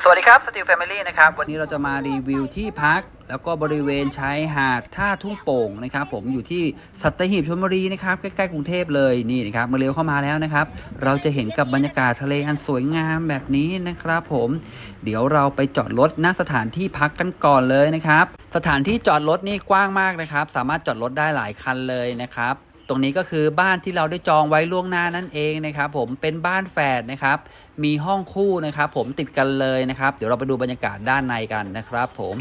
สวัสดีครับสติลแฟมิลี่นะครับ วันนี้เราจะมารีวิวที่พัก แล้วก็บริเวณชายหาดท่าทุ่งโป่งนะครับ ผมอยู่ที่สัตหีบชลบุรีนะครับใกล้ๆกรุงเทพเลยนี่นะครับเมื่อเร็วเข้ามาแล้วนะครับ เราจะเห็นกับบรรยากาศทะเลอันสวยงามแบบนี้นะครับ ผม เดี๋ยวเราไปจอดรถณสถานที่พักกันก่อนเลยนะครับ สถานที่จอดรถนี่กว้างมากนะครับ สามารถจอดรถได้หลายคันเลยนะครับ รงนี้ก็คือบ้านที่เราได้จองไว้ล่วงหน้านั่นเองนะครับ ผมเป็นบ้านแฝดนะครับ มีห้องคู่นะครับ ผมติดกันเลยนะครับ เดี๋ยวเราไปดูบรรยากาศด้านในกันนะครับ ผม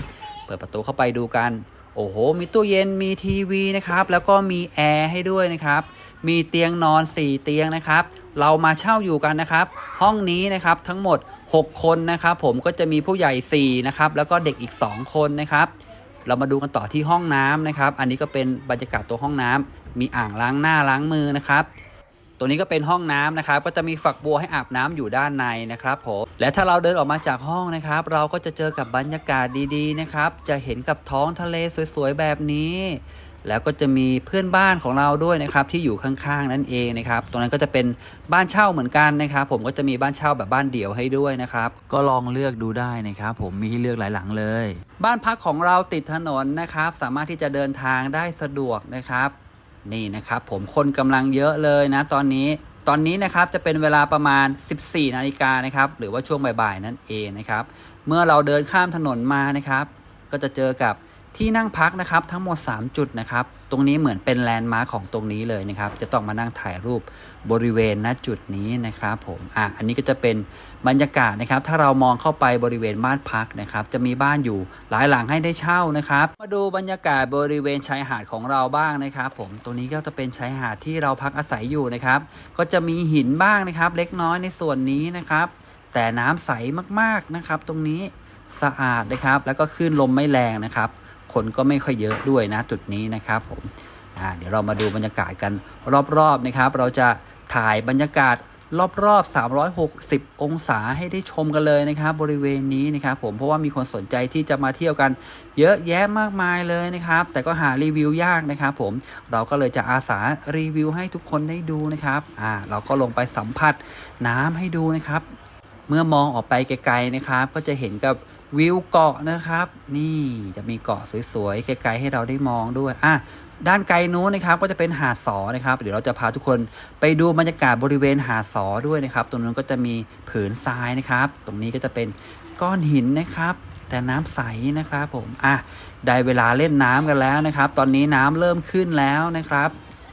เปิดประตูเข้าไปดูกัน โอ้โห มีตู้เย็นมีทีวีนะครับ แล้วก็มีแอร์ให้ด้วยนะครับมีเตียงนอน 4 เตียงนะครับ เรามาเช่าอยู่กันนะครับ ห้องนี้นะครับทั้งหมด 6 คนนะครับ ผมก็จะมีผู้ใหญ่ 4 นะครับ แล้วก็เด็กอีก 2 คนนะครับ เรามาดูกันต่อที่ห้องน้ำนะครับ อันนี้ก็เป็นบรรยากาศตัวห้องน้ำ มีอ่างล้างหน้าล้างมือนะครับตัวนี้ก็เป็นห้องน้ำนะครับ ก็จะมีฝักบัวให้อาบน้ำอยู่ด้านในนะครับผมและถ้าเราเดินออกมาจากห้องนะครับ เราก็จะเจอกับบรรยากาศดีๆนะครับ จะเห็นกับท้องทะเลสวยๆแบบนี้ แล้วก็จะมีเพื่อนบ้านของเราด้วยนะครับ ที่อยู่ข้างๆนั่นเองนะครับตรงนั้นก็จะเป็นบ้านเช่าเหมือนกันนะครับ ผมก็จะมีบ้านเช่าแบบบ้านเดี่ยวให้ด้วยนะครับ ก็ลองเลือกดูได้นะครับ ผมมีให้เลือกหลายหลังเลย บ้านพักของเราติดถนนนะครับ สามารถที่จะเดินทางได้สะดวกนะครับ นี่นะครับผมคนกำลังเยอะเลยนะตอนนี้ตอนนี้นะครับจะเป็นเวลาประมาณ 14 นาฬิกานะครับหรือว่าช่วงบ่ายๆนั่นเองนะครับ เมื่อเราเดินข้ามถนนมานะครับ ก็จะเจอกับ ที่นั่งพักนะครับทั้งหมด 3 จุดนะครับ ตรงนี้เหมือนเป็นแลนด์มาร์คของตรงนี้เลยนะครับ จะต้องมานั่งถ่ายรูปบริเวณณจุดนี้นะครับผมอะอันนี้ก็จะเป็นบรรยากาศนะครับ ถ้าเรามองเข้าไปบริเวณบ้านพักนะครับ จะมีบ้านอยู่หลายหลังให้ได้เช่านะครับ มาดูบรรยากาศบริเวณชายหาดของเราบ้างนะครับ ผมตรงนี้ก็จะเป็นชายหาดที่เราพักอาศัยอยู่นะครับ ก็จะมีหินบ้างนะครับ เล็กน้อยในส่วนนี้นะครับ แต่น้ำใสมากๆนะครับ ตรงนี้สะอาดนะครับ แล้วก็คลื่นลมไม่แรงนะครับ คนก็ไม่ค่อยเยอะด้วยนะจุดนี้นะครับผมเดี๋ยวเรามาดูบรรยากาศกันรอบๆนะครับ เราจะถ่ายบรรยากาศรอบๆ 360 องศาให้ได้ชมกันเลยนะครับ บริเวณนี้นะครับผมเพราะว่ามีคนสนใจที่จะมาเที่ยวกัน เยอะแยะมากมายเลยนะครับ แต่ก็หารีวิวยากนะครับผมเราก็เลยจะอาสารีวิวให้ทุกคนได้ดูนะครับอ่าเราก็ลงไปสัมผัสน้ำให้ดูนะครับ เมื่อมองออกไปไกลๆนะครับ ก็จะเห็นกับ วิวเกาะนะครับ นี่จะมีเกาะสวยๆไกลๆให้เราได้มองด้วยอะด้านไกลนู้นนะครับก็จะเป็นหาดสอนะครับเดี๋ยวเราจะพาทุกคนไปดูบรรยากาศบริเวณหาดสอด้วยนะครับ ตรงนั้นก็จะมีผืนทรายนะครับ ตรงนี้ก็จะเป็นก้อนหินนะครับ แต่น้ำใสนะครับผมอะได้เวลาเล่นน้ำกันแล้วนะครับ ตอนนี้น้ำเริ่มขึ้นแล้วนะครับ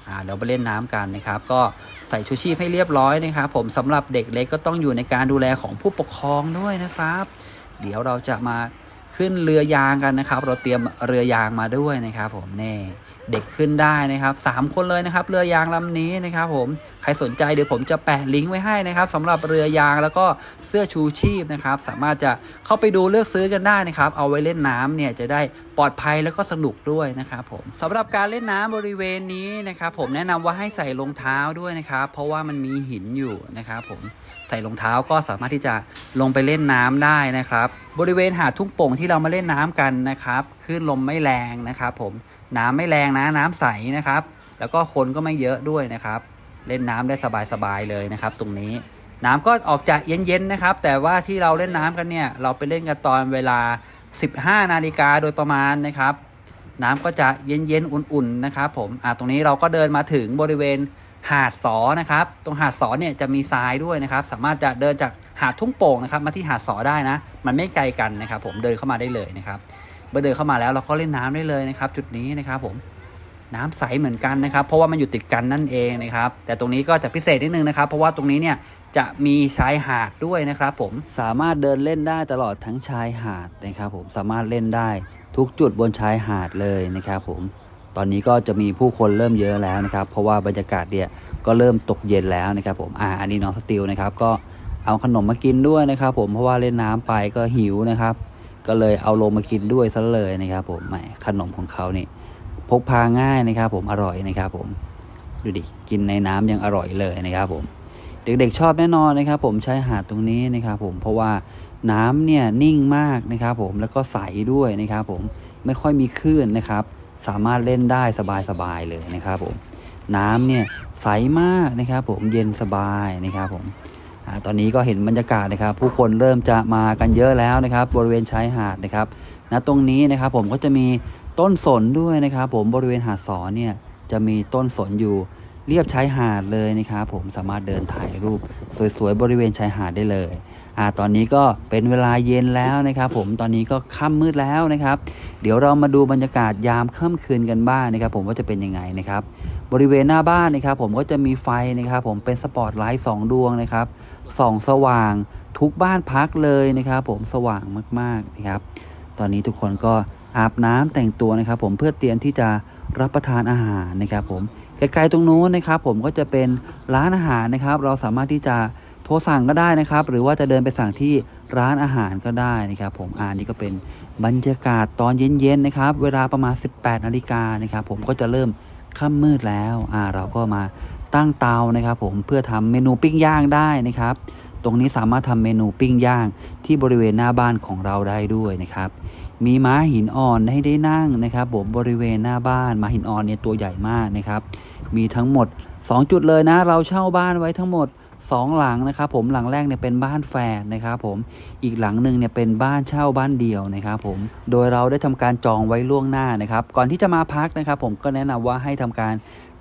อ่าเดี๋ยวไปเล่นน้ำกันนะครับ ก็ใส่ชูชีพให้เรียบร้อยนะครับ ผมสำหรับเด็กเล็กก็ต้องอยู่ในการดูแลของผู้ปกครองด้วยนะครับ เดี๋ยวเราจะมาขึ้นเรือยางกันนะครับ เราเตรียมเรือยางมาด้วยนะครับผมแน่เด็กขึ้นได้นะครับสามคนเลยนะครับ เรือยางลำนี้นะครับ ผมใครสนใจเดี๋ยวผมจะแปะลิงก์ไว้ให้นะครับสำหรับเรือยางแล้วก็เสื้อชูชีพนะครับ สามารถจะเข้าไปดูเลือกซื้อกันได้นะครับ เอาไว้เล่นน้ำเนี่ยจะได้ ปลอดภัยแล้วก็สนุกด้วยนะครับผมสำหรับการเล่นน้ำบริเวณนี้นะครับผมแนะนำว่าให้ใส่รองเท้าด้วยนะครับ เพราะว่ามันมีหินอยู่นะครับผมใส่รองเท้าก็สามารถที่จะลงไปเล่นน้ำได้นะครับ บริเวณหาดทุ่งโป่งที่เรามาเล่นน้ำกันนะครับคลื่นลมไม่แรงนะครับ ผมน้ำไม่แรงนะน้ำใสนะครับ แล้วก็คนก็ไม่เยอะด้วยนะครับ เล่นน้ำได้สบายๆเลยนะครับ ตรงนี้น้ำก็ออกจะเย็นๆนะครับ แต่ว่าที่เราเล่นน้ำกันเนี่ยเราไปเล่นกันตอนเวลา 15 นาฬิกาโดยประมาณนะครับ น้ำก็จะเย็นๆ อุ่นๆ นะครับผมอ่าตรงนี้เราก็เดินมาถึงบริเวณหาดสอนะครับ ตรงหาดสอเนี่ยจะมีทรายด้วยนะครับ สามารถจะเดินจากหาดทุ่งโป่งนะครับ มาที่หาดสอได้นะ มันไม่ไกลกันนะครับ ผมเดินเข้ามาได้เลยนะครับเมื่อเดินเข้ามาแล้วเราก็เล่นน้ำได้เลยนะครับ จุดนี้นะครับผมน้ำใสเหมือนกันนะครับ เพราะว่ามันอยู่ติดกันนั่นเองนะครับ แต่ตรงนี้ก็จะพิเศษนิดนึงนะครับ เพราะว่าตรงนี้เนี่ย จะมีชายหาดด้วยนะครับผมสามารถเดินเล่นได้ตลอดทั้งชายหาดนะครับผมสามารถเล่นได้ทุกจุดบนชายหาดเลยนะครับผมตอนนี้ก็จะมีผู้คนเริ่มเยอะแล้วนะครับ เพราะว่าบรรยากาศเนี่ยก็เริ่มตกเย็นแล้วนะครับผมอ่าอันนี้น้องสติลนะครับก็เอาขนมมากินด้วยนะครับ ผมเพราะว่าเล่นน้ำไปก็หิวนะครับ ก็เลยเอาลงมากินด้วยซะเลยนะครับ ผมแหมขนมของเขานี่พกพาง่ายนะครับ ผมอร่อยนะครับ ผมดูดิกินในน้ำยังอร่อยเลยนะครับผม เด็กๆชอบแน่นอนนะครับ ผมใช้หาดตรงนี้นะครับผมเพราะว่าน้ำเนี่ยนิ่งมากนะครับ ผมแล้วก็ใสด้วยนะครับ ผมไม่ค่อยมีคลื่นนะครับ สามารถเล่นได้สบายๆเลยนะครับ ผมน้ำเนี่ยใสมากนะครับ ผมเย็นสบายนะครับผมตอนนี้ก็เห็นบรรยากาศนะครับ ผู้คนเริ่มจะมากันเยอะแล้วนะครับ บริเวณชายหาดนะครับณตรงนี้นะครับ ผมก็จะมีต้นสนด้วยนะครับ ผมบริเวณหาดสอนเนี่ยจะมีต้นสนอยู่ เรียบชายหาดเลยนะครับผมสามารถเดินถ่ายรูป สวยๆบริเวณชายหาดได้เลยอ่าตอนนี้ก็เป็นเวลาเย็นแล้วนะครับผมตอนนี้ก็ค่ำมืดแล้วนะครับ เดี๋ยวเรามาดูบรรยากาศยามค่ำคืนกันบ้างนะครับ ผมว่าจะเป็นยังไงนะครับ บริเวณหน้าบ้านนะครับ ผมก็จะมีไฟนะครับ ผมเป็นสปอตไลท์สองดวงนะครับส่องสว่างทุกบ้านพักเลยนะครับ ผมสว่างมากๆนะครับ ตอนนี้ทุกคนก็อาบน้ำแต่งตัวนะครับ ผมเพื่อเตรียมที่จะรับประทานอาหารนะครับ ผม ไกลๆตรงนู้นนะครับ ผมก็จะเป็นร้านอาหารนะครับ เราสามารถที่จะโทรสั่งก็ได้นะครับ หรือว่าจะเดินไปสั่งที่ร้านอาหารก็ได้นะครับ ผมอ่านี่ก็เป็นบรรยากาศตอนเย็นๆนะครับ เวลาประมาณ 18นาฬิกานะครับ ผมก็จะเริ่มค่ำมืดแล้วอ่าเราก็มาตั้งเตานะครับ ผมเพื่อทำเมนูปิ้งย่างได้นะครับ ตรงนี้สามารถทำเมนูปิ้งย่างที่บริเวณหน้าบ้านของเราได้ด้วยนะครับ มีม้าหินอ่อนให้ได้นั่งนะครับผมบริเวณหน้าบ้านม้าหินอ่อนเนี่ยตัวใหญ่มากนะครับ มีทั้งหมด 2 จุดเลยนะ เราเช่าบ้านไว้ทั้งหมด 2 หลังนะครับผมหลังแรกเนี่ยเป็นบ้านแฝดนะครับผมอีกหลังหนึ่งเนี่ยเป็นบ้านเช่าบ้านเดี่ยวนะครับผมโดยเราได้ทำการจองไว้ล่วงหน้านะครับ ก่อนที่จะมาพักนะครับ ผมก็แนะนำว่าให้ทำการ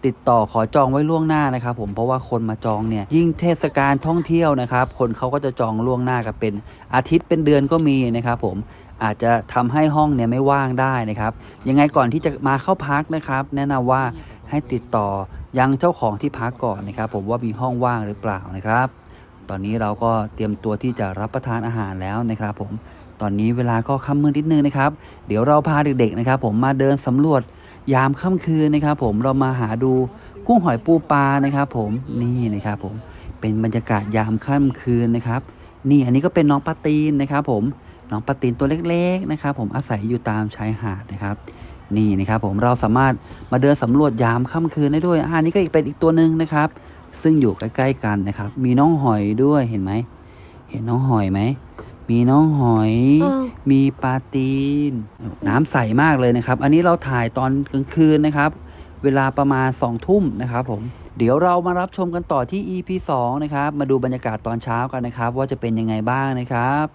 ติดต่อขอจองไว้ล่วงหน้านะครับ ผมเพราะว่าคนมาจองเนี่ยยิ่งเทศกาลท่องเที่ยวนะครับ คนเขาก็จะจองล่วงหน้ากันเป็นอาทิตย์เป็นเดือนก็มีนะครับ ผม อาจจะทำให้ห้องเนี่ยไม่ว่างได้นะครับ ยังไงก่อนที่จะมาเข้าพักนะครับ แนะนำว่าให้ติดต่อยังเจ้าของที่พักก่อนนะครับ ผมว่ามีห้องว่างหรือเปล่านะครับ ตอนนี้เราก็เตรียมตัวที่จะรับประทานอาหารแล้วนะครับ ผมตอนนี้เวลาก็ค่ำมืดนิดนึงนะครับ เดี๋ยวเราพาเด็กๆนะครับ ผมมาเดินสำรวจยามค่ำคืนนะครับ ผมเรามาหาดูกุ้งหอยปูปลานะครับ ผมนี่นะครับผมเป็นบรรยากาศยามค่ำคืนนะครับ นี่อันนี้ก็เป็นน้องปลาตีนนะครับ ผม น้องปลาตีนตัวเล็กๆนะครับผมอาศัยอยู่ตามชายหาดนะครับ นี่นะครับผมเราสามารถมาเดินสำรวจยามค่ำคืนได้ด้วยอะอันนี้ก็อีกเป็นอีกตัวหนึ่งนะครับ ซึ่งอยู่ใกล้ๆกันนะครับ มีน้องหอยด้วยเห็นไหมเห็นน้องหอยไหมมีน้องหอยอ้าวมีปลาตีน น้ำใสมากเลยนะครับ อันนี้เราถ่ายตอนกลางคืนนะครับ เวลาประมาณ2องทุ่มนะครับผม เดี๋ยวเรามารับชมกันต่อที่ EP 2 นะครับ มาดูบรรยากาศตอนเช้ากันนะครับ ว่าจะเป็นยังไงบ้างนะครับ